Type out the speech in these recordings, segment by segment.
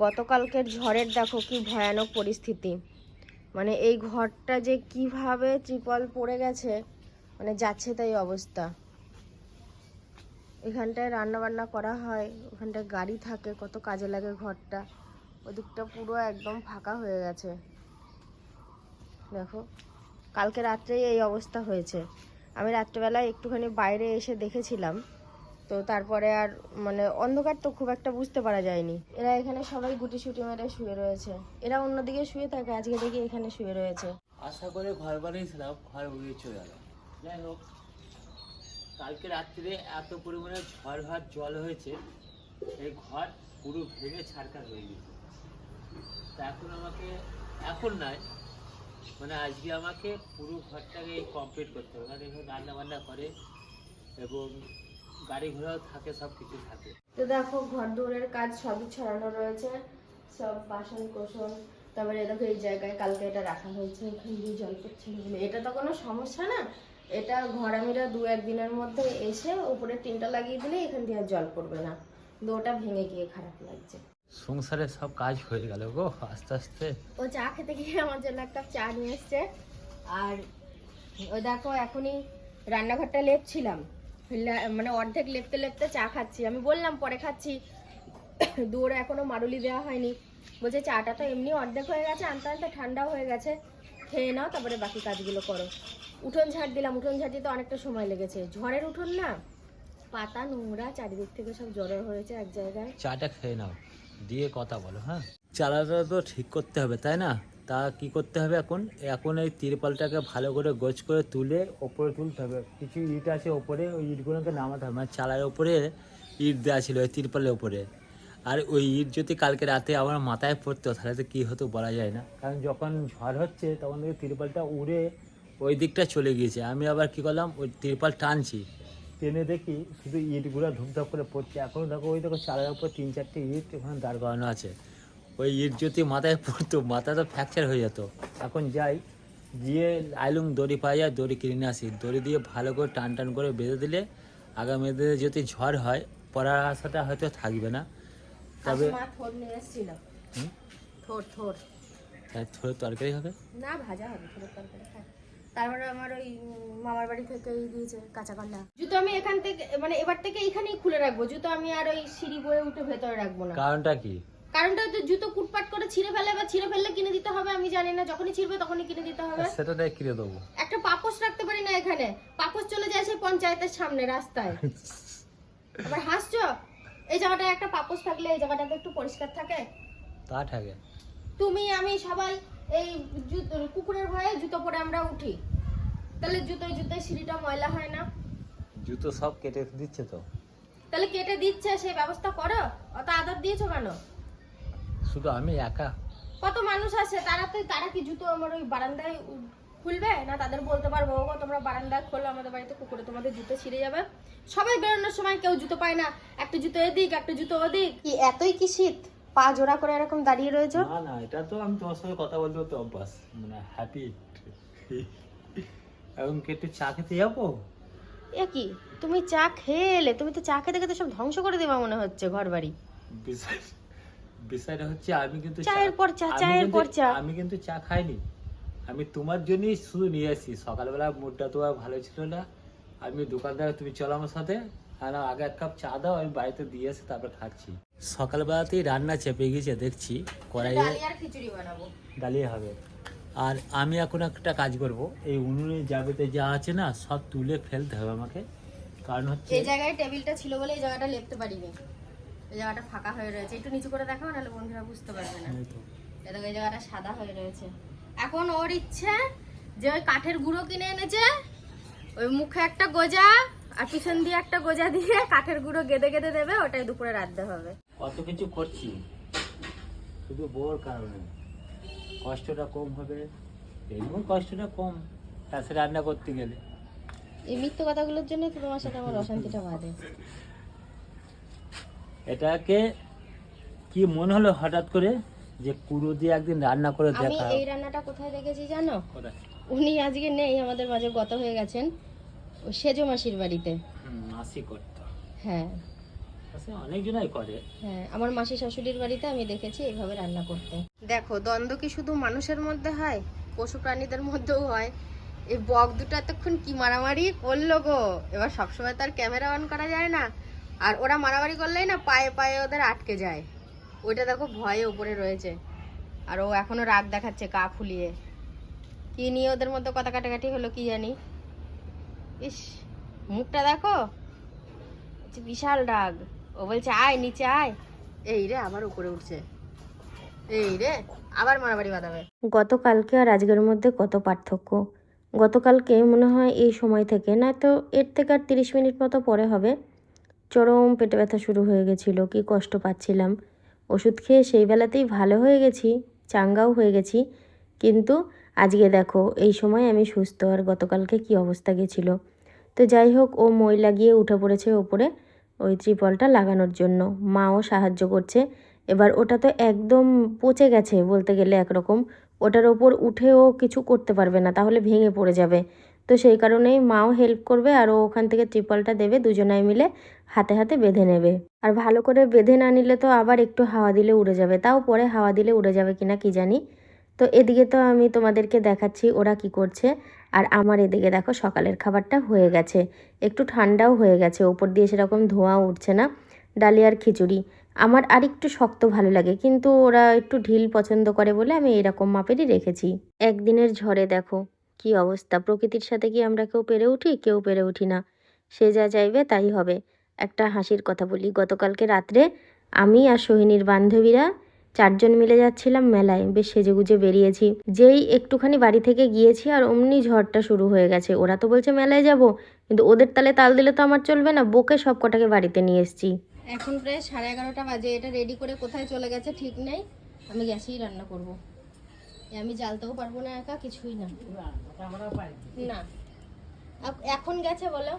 গতকালকের ঝড়ের দেখো কি ভয়ানক পরিস্থিতি। মানে এই ঘরটা যে কীভাবে ত্রিপল পড়ে গেছে মানে যাচ্ছে তাই অবস্থা। এখানটায় রান্না বান্না করা হয়, ওখানটায় গাড়ি থাকে, কত কাজে লাগে ঘরটা। ওদিকটা পুরো একদম ফাঁকা হয়ে গেছে। দেখো, কালকে রাত্রেই এই অবস্থা হয়েছে। আমি রাত্রেবেলায় একটুখানি বাইরে এসে দেখেছিলাম। তো তারপরে আর মানে অন্ধকার তো খুব একটা বুঝতে পারা যায়নি। এরা এখানে সবাই গুটি সুটি মেরে শুয়ে রয়েছে। এরা অন্যদিকে শুয়ে থাকে, আজকে দেখি এখানে শুয়ে রয়েছে। আশা করে ঘর বানিয়েছিলাম, ঘর উড়িয়ে চলে গেল যাই হোক, কালকে রাত্রিরে এত পরিমাণে ঝড় হাত জল হয়েছে এই ঘর পুরো ভেঙে ছাড়কার হয়ে গেছে। তা এখন আমাকে, এখন নাই মানে আজকে আমাকে পুরো ঘরটাকে কমপ্লিট করতে হবে। কারণ এখানে রান্না বান্না করে এবং গাড়ি ঘোড়াও থাকে সব কিছু থাকে। তো দেখো ঘর দৌড়ের কাজ সবই ছড়ানো রয়েছে। সব বাসন কোসন তারপরে দেখো এই জায়গায় কালকে এটা রাখা হয়েছে এখানে দিয়ে জল পড়ছিল এটা তো কোনো সমস্যা না এটা ঘর আমিরা দু একদিনের মধ্যে এসে উপরে টিনটা লাগিয়ে দিলে এখান দিয়ে আর জল পড়বে না। কিন্তু ওটা ভেঙে গিয়ে খারাপ লাগছে। সংসারে সব কাজ হয়ে গেল গো আস্তে আস্তে। ও চা খেতে গিয়ে আমার জন্য একটা চা নিয়ে এসছে। আর ওই দেখো এখনই রান্নাঘরটা লেপছিলাম। মানে অর্ধেক লেপতে লেপতে চা খাচ্ছি। আমি বললাম, পরে খাচ্ছি। দৌড়ে এখনও মারুলি দেওয়া হয়নি। বলছে, চাটা তো এমনি অর্ধেক হয়ে গেছে, আনতে আনতে ঠান্ডাও হয়ে গেছে। খেয়ে নাও, তারপরে বাকি কাজগুলো করো। উঠোন ঝাড় দিলাম। উঠোন ঝাড় দিতে অনেকটা সময় লেগেছে। ঝড়ের উঠোন না? পাতা, নোংরা, চারিদিক থেকে সব জড়ো হয়েছে এক জায়গায়। চাটা খেয়ে নাও। দিয়ে কথা বলো হ্যাঁ? চালাটা তো ঠিক করতে হবে, তাই না? তা কি করতে হবে এখন? এখন এই তিরপালটাকে ভালো করে গোছ করে তুলে ওপরে তুলতে হবে। কিছু ইট আছে ওপরে, ওই ইটগুলোকে নামাতে হবে। মানে চালার ওপরে ইট দেওয়া ছিল, ওই তিরপালের ওপরে। আর ওই ইট যদি কালকে রাতে আমার মাথায় পড়তো, তাহলে তো কী হতো বলা যায় না। কারণ যখন ঝড় হচ্ছে, তখন ওই তিরপালটা উড়ে ওই দিকটা চলে গিয়েছে। আমি আবার কি করলাম, ওই তিরপাল টানছি। টেনে দেখি শুধু ইটগুলো ধুপধাপ করে পড়ছে। এখন দেখো, ওই দেখো চালের উপর তিন চারটে ইট ওখানে দাঁড় করানো আছে। ওই ইট যদি মাথায় পড়তো মাথা তো ফ্র্যাকচার হয়ে যেত। এখন যাই গিয়ে আইলুম দড়ি পাওয়া যায় দড়ি কিনে নিয়ে আসি। দড়ি দিয়ে ভালো করে টান টান করে বেঁধে দিলে আগামী দিনে যদি ঝড় হয় পড়ার আশাটা হয়তো থাকবে না। তবে থোর তাই তরকারি হবে? না ভাজা হবে থোড়ের তরকারি তারপরে আমার ওই মামার বাড়ি থেকে এই দিয়েছে কাঁচা কলা। জুতো আমি এখান থেকে মানে এবার থেকে এখানেই খুলে রাখব। জুতো আমি আর ওই সিঁড়ি বয়ে উঠে ভেতরে রাখব না। কারণটা কি? কারণটা হচ্ছে জুতো কুটপাট করে ছিঁড়ে ফেলে বা ছিঁড়ে ফেললে কিনে দিতে হবে আমি জানি না। যখনই ছিঁড়বে তখনই কিনে দিতে হবে। সেটা তাই কিনে দেবো। একটা পাপোশ রাখতে পারি না এখানে। পাপোশ চলে যায় সেই পঞ্চায়েতের সামনে রাস্তায়। আবার হাসছো? এই জায়গাটায় একটা পাপোশ থাকলে এই জায়গাটা তো একটু পরিষ্কার থাকে। তা থাকে। তুমি আমি সবাই এই কুকুরের ভয়ে জুতো পরে আমরা উঠি। তাহলে জুতোয় জুতোয় সিঁড়িটা ময়লা হয় না? জুতো সব কেটে দিচ্ছে তো। তাহলে কেটে দিচ্ছে সেই ব্যবস্থা করো? অত আদর দিয়েছ কেন? শুধু আমি একা। কত মানুষ আছে? তারা তো তারা কি জুতো আমার ওই বারান্দায় খুলবে? না তাদের বলতে পারব ও তোমরা বারান্দায় খোলো আমাদের বাড়িতে কুকুরে তোমাদের জুতো ছিঁড়ে যাবে। সবাই বেরোনোর সময় কেউ জুতো পায় না। একটা জুতো এদিক একটা জুতো ওদিক। কি এতই কি শীত? পা জোড়া করে এরকম দাঁড়িয়ে রয়েছো? না না এটা তো আমি তোমার সঙ্গে কথা বলতে তো অভ্যাস মানে হ্যাপি এবং কি একটু চা খেতে যাব এ কি? তুমি চা খেয়ে এলে তুমি তো চা খেতে খেতে সব ধ্বংস করে দেবা মনে হচ্ছে ঘর বাড়ি বিষয়টা হচ্ছে আমি কিন্তু চায়ের পর চা, আমি চায়ের কিন্তু- পর চা। আমি কিন্তু চা খাইনি। আমি তোমার জন্যই শুধু নিয়ে আসি। সকালবেলা মুডটা তো আর ভালো ছিল না। আমি দোকানদার তুমি চলো আমার সাথে। আর আগে এক কাপ চা দাও আমি বাড়িতে দিয়ে এসে তারপর খাচ্ছি। সকালবেলাতেই রান্না চেপে গেছে দেখছি। কড়াইয়ে খিচুড়ি বানাবো। ডালিয়ে হবে। আর আমি এখন একটা কাজ করব। এই উনুনে যাবেতে যা আছে না সব তুলে ফেলতে হবে আমাকে। কারণ হচ্ছে এই জায়গায় টেবিলটা ছিল বলে এই জায়গাটা লেপতে পারিনি। এই জায়গাটা ফাঁকা হয়ে রয়েছে। একটু নিচু করে দেখাও নাহলে বন্ধুরা বুঝতে পারবে না। দেখো এই জায়গাটা সাদা হয়ে রয়েছে। এখন ওর ইচ্ছে যে ওই কাঠের গুঁড়ো কিনে এনেছে ওই মুখে একটা গোজা আর পিছন দিয়ে একটা গোজা দিয়ে কাঠের গুঁড়ো গেদে গেদে দেবে ওটাই দুপুরে রাঁধতে হবে। কত কিছু করছি। শুধু বোর কারণে। কষ্টটা কম হবে এমন কষ্টটা কম তাছাড়া রান্না করতে গেলে। এই মিথ্যে কথাগুলোর জন্য তো তোমার সাথে আমার অশান্তিটা বাঁধে। এটাকে কি মনে হলো হঠাৎ করে যে কুড়ো দিয়ে একদিন রান্না করে আমি দেখা এই রান্নাটা কোথায় দেখেছি জানো? উনি আজকে নেই আমাদের মাঝে গত হয়ে গেছেন। সেজো মাসির বাড়িতে। মাসি করতো। হ্যাঁ। অনেকজনাই করে। হ্যাঁ আমার মাসি শাশুড়ির বাড়িতে আমি দেখেছি এইভাবে রান্না করতে। দেখো দ্বন্দ্ব কি শুধু মানুষের মধ্যে হয়? পশু প্রাণীদের মধ্যেও হয়। এই বক দুটো এতক্ষণ কি মারামারি করল গো? এবার সবসময় তার ক্যামেরা অন করা যায় না। আর ওরা মারামারি করলেই না পায়ে পায়ে ওদের আটকে যায়। ওইটা দেখো ভয়ে উপরে রয়েছে। আর ও এখনও রাগ দেখাচ্ছে কা ফুলিয়ে। কি নিয়ে ওদের মধ্যে কথা কাটাকাটি হলো কি জানি? ইস, মুখটা দেখো। বিশাল রাগ। ও বলছে, আয়, নিচে আয়। এই রে, আবার উপরে উঠছে। এই রে, আবার মারামারি বাঁধাবে। গতকালকে আর আজকের মধ্যে কত পার্থক্য? গতকালকে মনে হয় এই সময় থেকে না তো এর থেকে আর তিরিশ মিনিট মতো পরে হবে। চরম পেটে ব্যথা শুরু হয়ে গেছিল, কি কষ্ট পাচ্ছিলাম। ওষুধ খেয়ে সেই বেলাতেই ভালো হয়ে গেছি, চাঙ্গাও হয়ে গেছি। কিন্তু আজকে দেখো, এই সময় আমি সুস্থ, আর গতকালকে কি অবস্থা গেছিল। তো যাই হোক, ও মই লাগিয়ে উঠে পড়েছে ওপরে ওই ত্রিপলটা লাগানোর জন্য। মাও সাহায্য করছে। এবার ওটা তো একদম পচে গেছে বলতে গেলে একরকম। ওটার ওপর উঠেও কিছু করতে পারবে না, তাহলে ভেঙে পড়ে যাবে। তো সেই কারণেই মাও হেল্প করবে আর ওখান থেকে ত্রিপলটা দেবে, দুজনাই মিলে হাতে হাতে বেঁধে নেবে। আর ভালো করে বেঁধে না নিলে তো আবার একটু হাওয়া দিলে উড়ে যাবে, তাও পরে হাওয়া দিলে উড়ে যাবে কিনা কি জানি। তো এদিকে তো আমি তোমাদেরকে দেখাচ্ছি ওরা কি করছে। আর আমার এদিকে দেখো সকালের খাবারটা হয়ে গেছে। একটু ঠান্ডাও হয়ে গেছে, ওপর দিয়ে সেরকম ধোঁয়া উঠছে না ডালিয়ার খিচুড়ি। আমার আর একটু শক্ত ভালো লাগে, কিন্তু ওরা একটু ঢিল পছন্দ করে বলে আমি এরকম মাপেরই রেখেছি। একদিনের ঝড়ে দেখো। কি অবস্থা? প্রকৃতির সাথে কি আমরা কেউ পেরে উঠি? কেউ পেরে উঠি না। সে যা চাইবে তাই হবে। একটা হাসির কথা বলি। গতকালকে রাত্রে আমি আর সোহিনীর বান্ধবীরা চারজন মিলে যাচ্ছিলাম মেলায়। বেশ সেজেগুজে বেরিয়েছি। যেই একটুখানি বাড়ি থেকে গিয়েছি আর অমনি ঝড়টা শুরু হয়ে গেছে। ওরা তো বলছে মেলায় যাব, কিন্তু ওদের তালে তাল দিলে তো আমার চলবে না। বকে সব কটাকে বাড়িতে নিয়ে এসেছি। এখন প্রায় সাড়ে এগারোটা বাজে। এটা রেডি করে কোথায় চলে গেছে ঠিক নেই। আমি গ্যাসেই রান্না করব। আমি জ্বালতেও পারব না একা কিছুই না। না এখন গেছে বলো।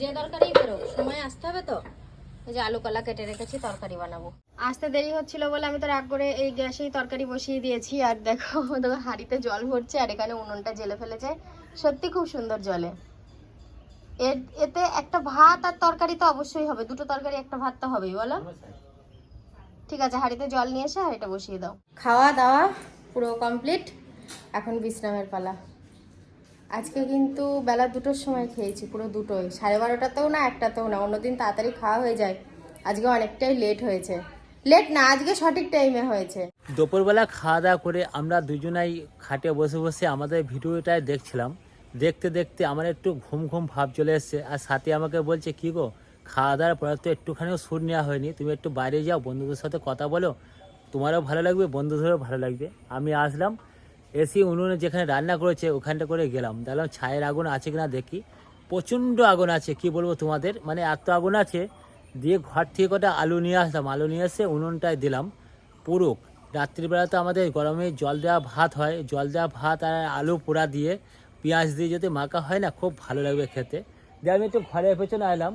যে তরকারি বেরো সময় আসতে হবে তো? যে আলু কলা কেটে রেখেছি তরকারি বানাবো। আসতে দেরি হচ্ছিল বলে আমি তো রাগ করে এই গ্যাসেই তরকারি বসিয়ে দিয়েছি আর দেখো দেখো হাঁড়িতে জল ভরছে আর এখানে উনুনটা জেলে ফেলেছে। সত্যি খুব সুন্দর জলে। এর এতে একটা ভাত আর তরকারি তো অবশ্যই হবে। দুটো তরকারি একটা ভাত তো হবেই বলো? ঠিক আছে হাঁড়িতে জল নিয়ে এসে হাঁড়িটা বসিয়ে দাও। খাওয়া দাওয়া পুরো কমপ্লিট এখন বিশ্রামের পালা। আজকে কিন্তু বেলা দুটোর সময় খেয়েছি, পুরো দুটোই। সাড়ে বারোটাতেও না, একটাতেও না। অন্যদিন তাড়াতাড়ি খাওয়া হয়ে যায়। আজকে অনেকটাই লেট হয়েছে। লেট না, আজকে সঠিক টাইমে হয়েছে। দুপুরবেলা খাওয়া দাওয়া করে আমরা দুজনাই খাটে বসে বসে আমাদের ভিডিওটাই দেখছিলাম। দেখতে দেখতে আমার একটু ঘুম ঘুম ভাব চলে এসছে। আর সাথে আমাকে বলছে, কি গো, খাওয়া দাওয়ার পরে তো একটুখানিও সুর নেওয়া হয়নি। তুমি একটু বাইরে যাও, বন্ধুদের সাথে কথা বলো। তোমারও ভালো লাগবে, বন্ধুদেরও ভালো লাগবে। আমি আসলাম, এসি উনুনে যেখানে রান্না করেছে ওখানটা করে গেলাম। দেখলাম ছায়ের আগুন আছে কিনা দেখি। প্রচণ্ড আগুন আছে, কি বলব তোমাদের? মানে এত আগুন আছে, দিয়ে ঘর থেকে কটা আলু নিয়ে আসলাম। আলু নিয়ে এসে উনুনটায় দিলাম পুরুক রাত্রিবেলা তো আমাদের গরমে জল দেওয়া ভাত হয়। জল দেওয়া ভাত আর আলু পোড়া দিয়ে, পেঁয়াজ দিয়ে যদি মাখা হয় না, খুব ভালো লাগবে খেতে। দিয়ে আমি একটু ঘরের পেছনে এলাম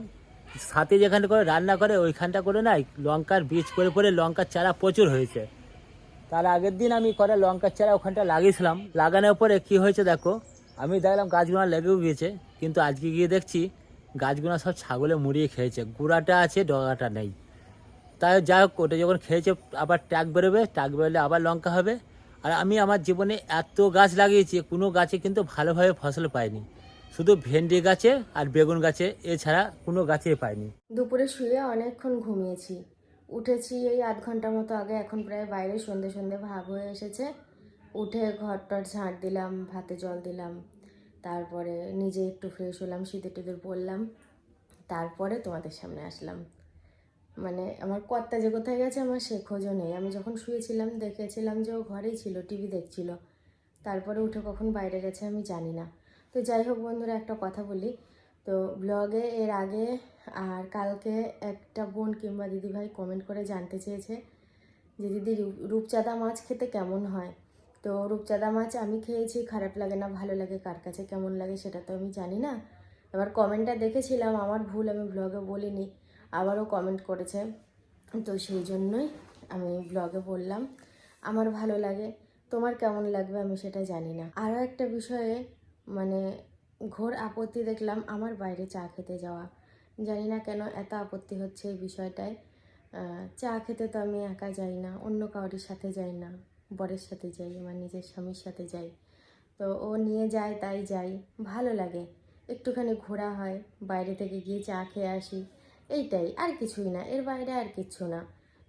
সাথে যেখানটা করে রান্না করে, ওইখানটা করে না লঙ্কার বীজ পরে পরে লঙ্কার চারা প্রচুর হয়েছে। তার আগের দিন আমি কটা লঙ্কার চারা ওখানটা লাগিয়েছিলাম। লাগানোর পরে কি হয়েছে দেখো, আমি দেখলাম গাছগুলো লেগেও গিয়েছে কিন্তু আজকে গিয়ে দেখছি গাছগুলো সব ছাগলে মুড়িয়ে খেয়েছে। গুঁড়াটা আছে, ডগাটা নেই। তাই যা হোক, ওটা যখন খেয়েছে, আবার ট্যাগ বেরোবে ট্যাগ বেরোলে আবার লঙ্কা হবে। আর আমি আমার জীবনে এত গাছ লাগিয়েছি, কোনো গাছে কিন্তু ভালোভাবে ফসল পাইনি। শুধু ভেন্ডি গাছে আর বেগুন গাছে এছাড়া কোনো গাছে পাইনি। দুপুরে শুয়ে অনেকক্ষণ ঘুমিয়েছি। উঠেছি এই আধ ঘণ্টা মতো আগে, এখন প্রায় বাইরে সন্ধে সন্ধে ভাগ হয়ে এসেছে। উঠে ঘর টর ঝাঁট দিলাম, ভাতে জল দিলাম, তারপরে নিজে একটু ফ্রেশ হলাম শীতে টিদের পরলাম, তারপরে তোমাদের সামনে আসলাম। মানে আমার কর্তা যে কোথায় গেছে আমার সে খোঁজও নেই। আমি যখন শুয়েছিলাম, দেখেছিলাম যে ও ঘরেই ছিল, টিভি দেখছিল। তারপরে উঠে কখন বাইরে গেছে আমি জানি না। তো যাই হোক বন্ধুরা, একটা কথা বলি। তো ব্লগে এর আগে আর কালকে একটা বোন কিংবা দিদিভাই কমেন্ট করে জানতে চেয়েছে যে, দিদি রূপচাঁদা মাছ খেতে কেমন হয়? তো রূপচাঁদা মাছ আমি খেয়েছি, খারাপ লাগে না, ভালো লাগে, কার কাছে কেমন লাগে সেটা তো আমি জানি না। এবার কমেন্টটা দেখেছিলাম, আমার ভুল আমি ব্লগে বলিনি, আবারও কমেন্ট করেছে। তো সেই জন্যই আমি ব্লগে বললাম, আমার ভালো লাগে, তোমার কেমন লাগবে আমি সেটা জানি না। আরও একটা বিষয়ে মানে ঘোর আপত্তি দেখলাম আমার বাইরে চা খেতে যাওয়া। জানি না কেন এত আপত্তি হচ্ছে এই বিষয়টায়। চা খেতে তো আমি একা যাই না, অন্য কারোর সাথে যাই না, বরের সাথে যাই, আমার নিজের স্বামীর সাথে যাই। তো ও নিয়ে যায়, তাই যাই, ভালো লাগে। একটুখানি ঘোরা হয়, বাইরে থেকে গিয়ে চা খেয়ে আসি, এইটাই, আর কিছুই না, এর বাইরে আর কিছু না।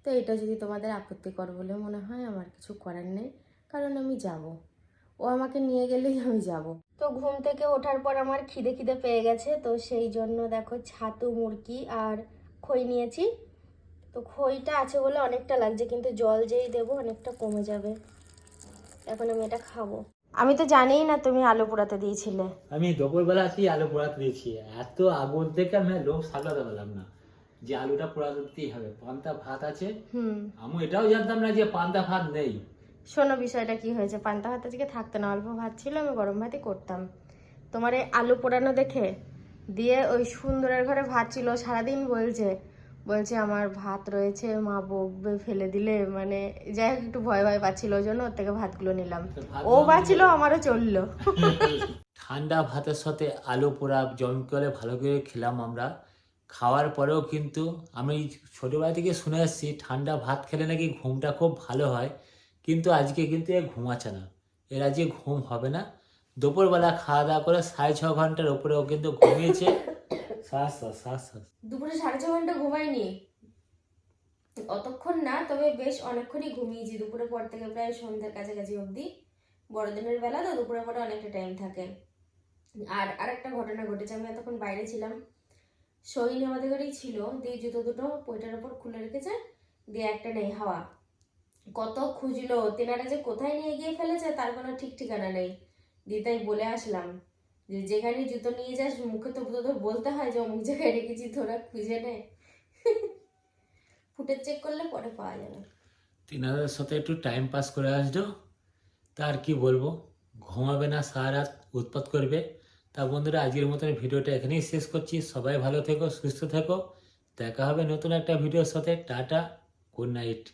তো এটা যদি তোমাদের আপত্তিকর বলে মনে হয়, আমার কিছু করার নেই, কারণ আমি যাব। ও আমাকে নিয়ে গেলেই আমি যাব। তো ঘুম থেকে ওঠার পর আমার খিদে খিদে পেয়ে গেছে তো সেই জন্য দেখো ছাতু মুরগি আর খই নিয়েছি। তো খইটা আছে বলে অনেকটা লাগছে কিন্তু জল যেই দেবো অনেকটা কমে যাবে। এখন আমি এটা খাব। আমি তো জানিই না তুমি আলু পোড়াতে দিয়েছিলে। আমি দুপুরবেলাতেই আলু পোড়াতে দিয়েছি। এত আগুন থেকে আমি লোক সামলাতে পারলাম না। যে আলুটা পোড়াতে দিতেই হবে। পান্তা ভাত আছে। হুম। আমি এটাও জানতাম না যে পান্তা ভাত নেই। শোনো বিষয়টা কি হয়েছে? পান্তা ভাত আজকে থাকতো না অল্প ভাত ছিল আমি গরম ভাতই করতাম। তোমার এই আলু পোড়ানো দেখে দিয়ে ওই সুন্দরের ঘরে ভাত ছিল সারাদিন বলছে বলছে আমার ভাত রয়েছে মা বকবে ফেলে দিলে মানে যাই হোক একটু ভয় ভয় পাচ্ছিল ওই জন্য ওর থেকে ভাতগুলো নিলাম। ও বাঁচিল আমারও চলল। ঠান্ডা ভাতের সাথে আলু পোড়া জম করে ভালো করে খেলাম আমরা। খাওয়ার পরেও কিন্তু আমি ছোটোবেলা থেকে শুনে আসছি ঠান্ডা ভাত খেলে নাকি ঘুমটা খুব ভালো হয়। কিন্তু আজকে কিন্তু এ ঘুমাচ্ছে না। এর আজকে ঘুম হবে না দুপুরবেলা খাওয়া দাওয়া করে সাড়ে ছ ঘণ্টার উপরে ও কিন্তু ঘুমিয়েছে। শ্বাস শ্বাস শ্বাস শ্বাস দুপুরে সাড়ে ছ ঘণ্টা ঘুমাইনি অতক্ষণ না তবে বেশ অনেকক্ষণই ঘুমিয়েছি। দুপুরের পর থেকে প্রায় সন্ধ্যার কাছাকাছি অবধি। বড়দিনের বেলা তো দুপুরের পরে অনেকটা টাইম থাকে। আর আরেকটা ঘটনা ঘটেছে আমি এতক্ষণ বাইরে ছিলাম। সইন আমাদের ঘরেই ছিল। দিয়ে জুতো দুটো পইটার ওপর খুলে রেখেছে। দিয়ে একটা নেই হাওয়া। কত খুঁজলো, তেনারা যে কোথায় নিয়ে গিয়ে ফেলেছে তার কোনো ঠিক ঠিকানা নেই। দিয়ে তাই বলে আসলাম যে, যেখানে জুতো নিয়ে যাস, মুখে তো তোদের বলতে হয় যে অমুক জায়গায় রেখেছি তোরা খুঁজে নে। ফুটে চেক করলে পরে পাওয়া যাবে। তিনাদের সাথে একটু টাইম পাস করে আসলো তার কি বলব? ঘুমাবে না, সারা রাত উৎপাত করবে। তা বন্ধুরা, আজকের মতন ভিডিওটা এখানেই শেষ করছি। সবাই ভালো থেকো, সুস্থ থেকো। দেখা হবে নতুন একটা ভিডিওর সাথে। Tata good night